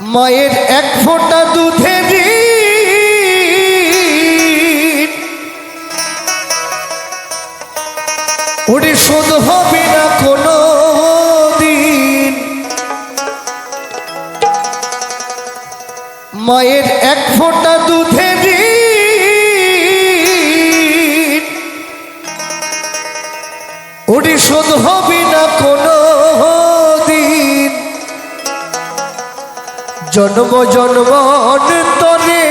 মায়ের এক ফোঁটা দুধের ওরে শোধ হবে না কোনো দিন। মায়ের এক ফোঁটা দুধের ওরে শোধ হবে না কোনো জন্ম জন্ম অন্তরে।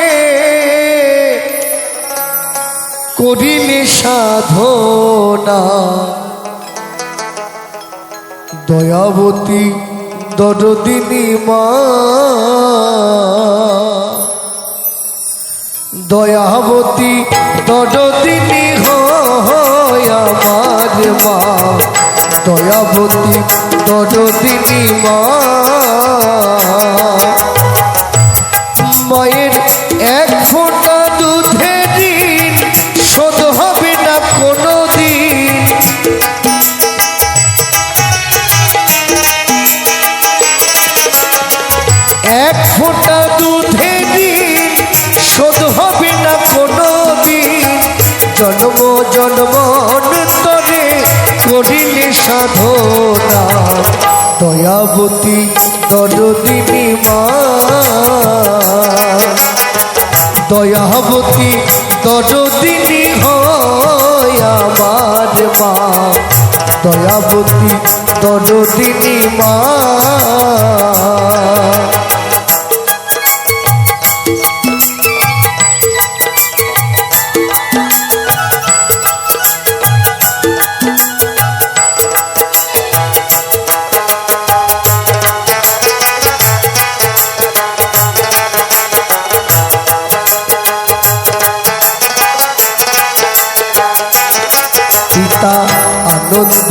করিলে সাধনা। দয়াবতী দরদিনী মা। দয়াবতী দরদিনী হয় মা। দয়াবতী দরদিনী মা। ফোঁটা দুধের ঋণ শোধ হবে না কোনো দিন। জন্ম জন্ম অন্তরে করিলে সাধনা। দয়াবতী দরদিনী মা দয়াবতী দরদিনী হয় আমার মা। দয়াবতী দরদিনী মা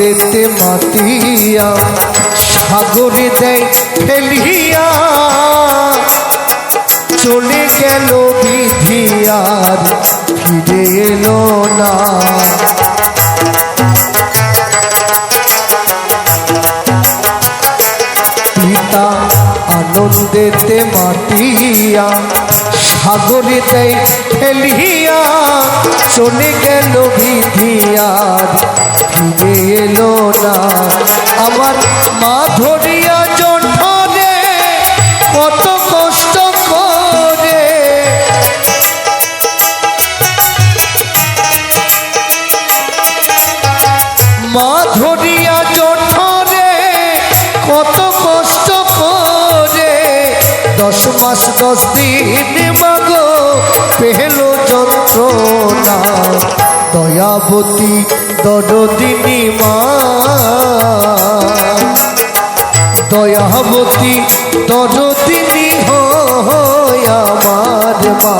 আনন্দেতে মাতিয়া সাগরে দেয় ফেলিয়া চলে গেল বিধিয়ার ফিরে এলো না। পিতা আনন্দেতে মাতিয়া সাগরে দেয় ফেলিয়া চলে গেল বিধিয়ার ফিরে এলো না। আমার মা ধরিয়া জঠরে, কত কষ্ট করে। মা ধরিয়া জঠরে, কত কষ্ট করে। দশ মাস দশ দিন দয়াবতী দরদিনী মা। দয়াবতী দরদিনী হয় আমার মা।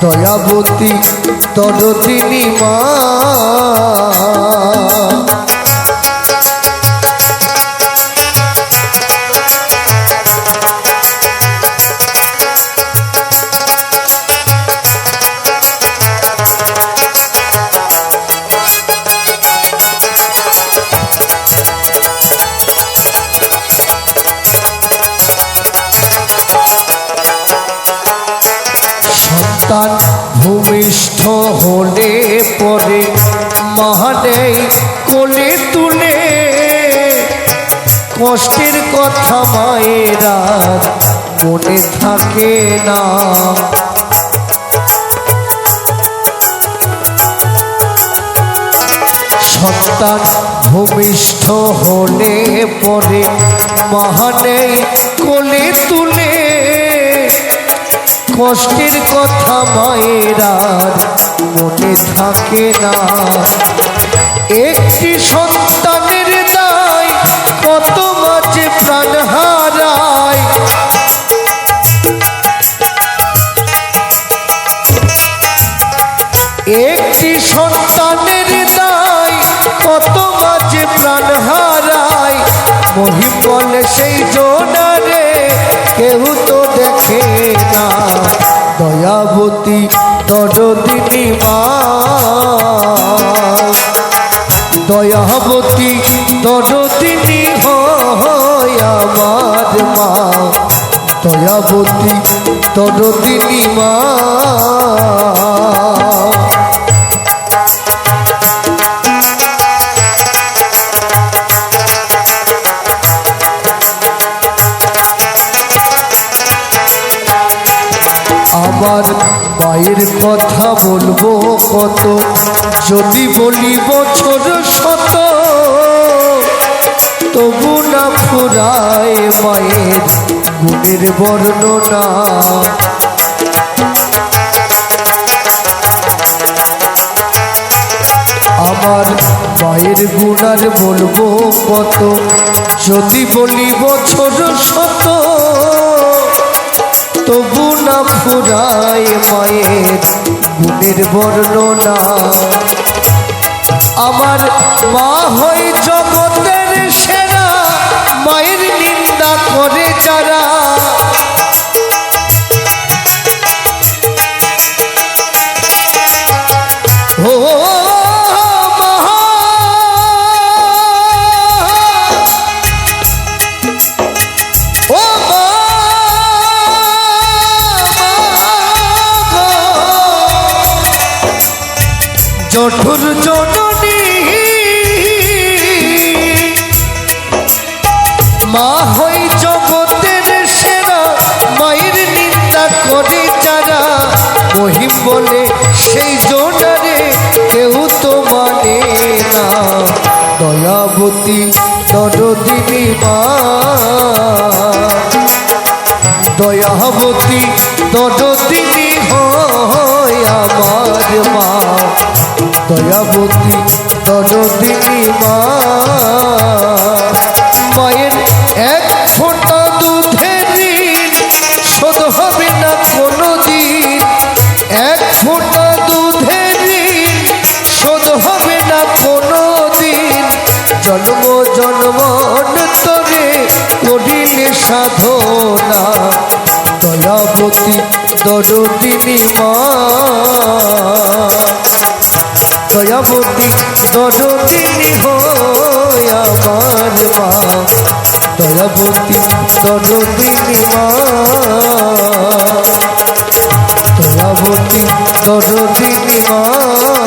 দয়াবতী দরদিনী মা। সন্তান, ভূমিষ্ঠ হলে পরে মহানে কোলে তুলে কষ্টের কথা মায়েরা মনে থাকে না। সন্তান, ভূমিষ্ঠ হলে পরে মহানে কোলে তুলে কষ্টের কথা মায়েরার মনে থাকে না। একটি সন্তানের দায় কত মাঝে প্রাণ হারায়। একটি সন্তানের দায় কত মাঝে প্রাণ হারায়। মহিম বলে সেই জোনারে কেউ দেখে না দয়াবতী দরদিনী মা। দয়াবতী দরদিনী হয় আমার মা। দয়াবতী তরদিনী মা। কথা বলব কত? যদি বলি বছর শত, তবু না ফুরায় মায়ের গুণের বর্ণনা। আমার মায়ের গুণার বলব কত? যদি বলি বছর শত না ফুরায় মায়ের গুণের বর্ণনা। আমার মা হয় জগতের সেরা জঠুর জননী। মা হই জগতের সেরা, মায়ের নিন্দা করে যারা মহিম বলে, সেই জোনারে কেউ তো মানে না। দয়াবতী দরদিনী মা দয়াবতী দরদিনী হয় আমার দয়াবতী দরদিনী মা। মায়ের এক ফোঁটা দুধের ঋণ শোধ হবে না কোনো দিন এক ফোঁটা দুধের ঋণ শোধ হবে না কোনো দিন জন্ম জন্মান্তরে করিলে সাধনা। দয়াবতী দরদিনী মা। দয়াবতী দরদিনী হয় আমার মা দয়াবতী দরদিনী মা দয়াবতী দরদিনী মা